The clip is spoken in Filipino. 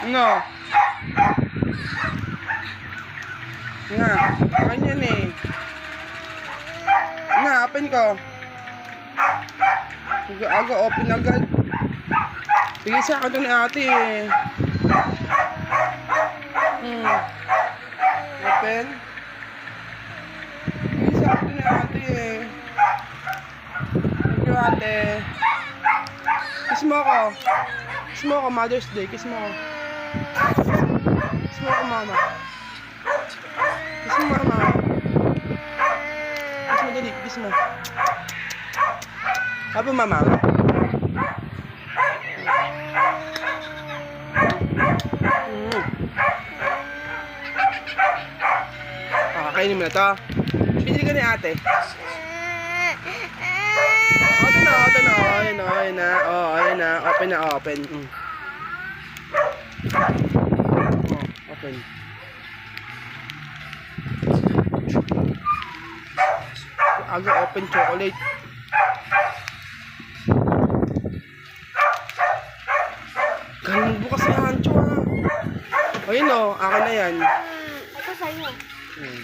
Ano? Nga, akin yan eh. Nga, open ko. Aga, open agad. Sige sa akin ni ate eh. Hmm. Open. Sige sa akin ni ate eh. You ate. Kiss mo ako. Kiss mo ako, Mother's Day. Kiss mo ako. Kiss mo ako, mama. Kiss mo, mama. Kiss mo, dali. Kiss mo. Apa, mama? Mm. Pakakainin mo na to. Pinili ka ni ate. Oh, ito na, ito na. Oh, ayun na. Oh, ayun na. Open na, open. Mm. Oh, open. Aga open chocolate. Galing bukas si Hancho ah. Ayun oh, akin na yan. Ito sa'yo. Hmm.